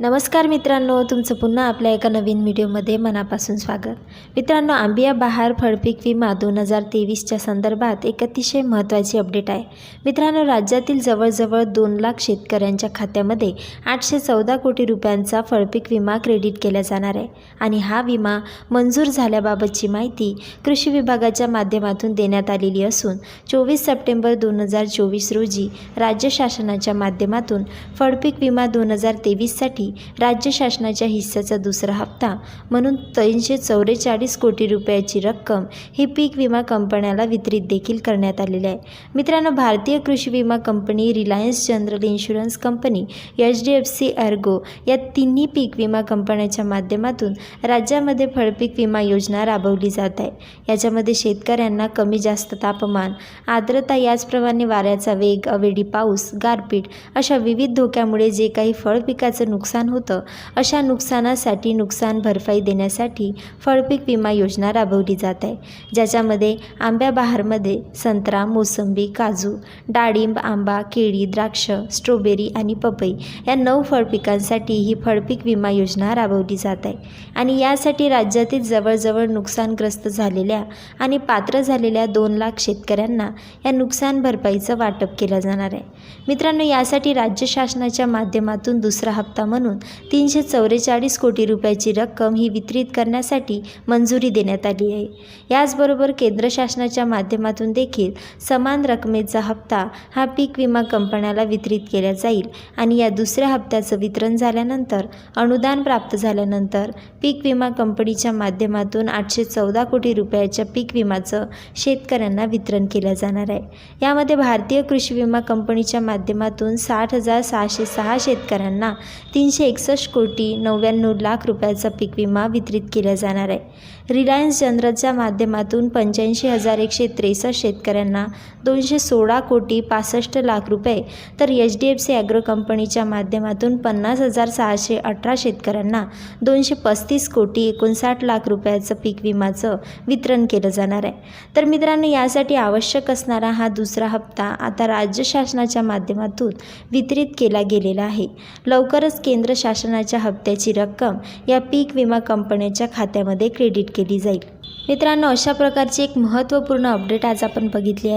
नमस्कार मित्रांनो तुमचं पुन्हा आपल्या एका नवीन व्हिडिओमध्ये मनापासून स्वागत. मित्रांनो आंबिया बहार फळपीक विमा दोन हजार तेवीसच्या संदर्भात एक अतिशय महत्त्वाची अपडेट आहे. मित्रांनो राज्यातील जवळजवळ दोन लाख शेतकऱ्यांच्या खात्यामध्ये आठशे चौदा कोटी रुपयांचा फळपीक विमा क्रेडिट केला जाणार आहे. आणि हा विमा मंजूर झाल्याबाबतची माहिती कृषी विभागाच्या माध्यमातून देण्यात आलेली असून चोवीस सप्टेंबर दोन हजार चोवीस रोजी राज्य शासनाच्या माध्यमातून फळपीक विमा दोन हजार तेवीससाठी राज्य शासनाच्या हिस्साचा दुसरा हप्ता. म्हणून तीनशे चौवेचाळीस कोटी रुपयाची रक्कम ही पीक विमा कंपन्याला वितरित देखील करण्यात आलेली आहे. मित्रांनो भारतीय कृषी विमा company Reliance general insurance company H D F C Ergo या तिन्ही पीक विमा कंपन्याच्या माध्यमातून राज्यामध्ये फळपीक विमा योजना राबवली जात आहे. याच्यामध्ये शेतकऱ्यांना कमी जास्त तापमान आर्द्रता याचप्रमाणे वाऱ्याचा वेग अवेडी पाऊस गारपीट अशा विविध धोक्यामुळे जे काही फळ पिकाचं नुकसान होतं. अशा नुकसानासाठी नुकसान भरपाई देण्यासाठी फळपीक विमा योजना राबवली जात आहे. ज्याच्यामध्ये आंब्या बहारमध्ये संत्रा मोसंबी काजू डाळिंब आंबा केळी द्राक्ष स्ट्रॉबेरी आणि पपई या नऊ फळपिकांसाठी ही फळपीक विमा योजना राबवली जात आहे. आणि यासाठी राज्यातील जवळजवळ नुकसानग्रस्त झालेल्या आणि पात्र झालेल्या दोन लाख शेतकऱ्यांना या नुकसान भरपाईचं वाटप केलं जाणार आहे. मित्रांनो यासाठी राज्य शासनाच्या माध्यमातून दुसरा हप्ता म्हणून तीनशे चौवेचाळीस कोटी रुपयाची रक्कम ही वितरित करण्यासाठी मंजुरी देण्यात आली आहे. याचबरोबर केंद्र शासनाच्या माध्यमातून देखील समान रकमेचा हप्ता हा पीक विमा कंपन्याला वितरित केला जाईल आणि या दुसऱ्या हप्त्याचं वितरण झाल्यानंतर अनुदान प्राप्त झाल्यानंतर पीक विमा कंपनीच्या माध्यमातून आठशे चौदा कोटी रुपयाच्या पीक विमाचं शेतकऱ्यांना वितरण केलं जाणार आहे. यामध्ये भारतीय कृषी विमा कंपनीच्या माध्यमातून साठ हजार सहाशे सहा शेतकऱ्यांना तीनशे एकसष्ट कोटी नव्याण्णव लाख रुपयाचा पीक विमा वितरित केला जाणार आहे. रिलायन्स जनरलच्या माध्यमातून पंच्याऐंशी हजार एकशे त्रेसष्ट शेतकऱ्यांना दोनशे सोळा कोटी पासष्ट लाख रुपये तर H D F C Agro कंपनीच्या माध्यमातून पन्नास हजार सहाशे अठरा शेतकऱ्यांना दोनशे पस्तीस कोटी एकोणसाठ लाख रुपयाचं पीक विमाचं वितरण केलं जाणार आहे. तर मित्रांनो यासाठी आवश्यक असणारा हा दुसरा हप्ता आता राज्य शासनाच्या माध्यमातून वितरित केला गेलेला आहे. लवकरच केंद्र केंद्र शासनाच्या हप्त्याची रक्कम या पीक विमा कंपन्यांच्या खात्यामध्ये क्रेडिट केली जाईल. मित्रांनो अशा प्रकारची एक महत्त्वपूर्ण अपडेट आज आपण बघितली आहे.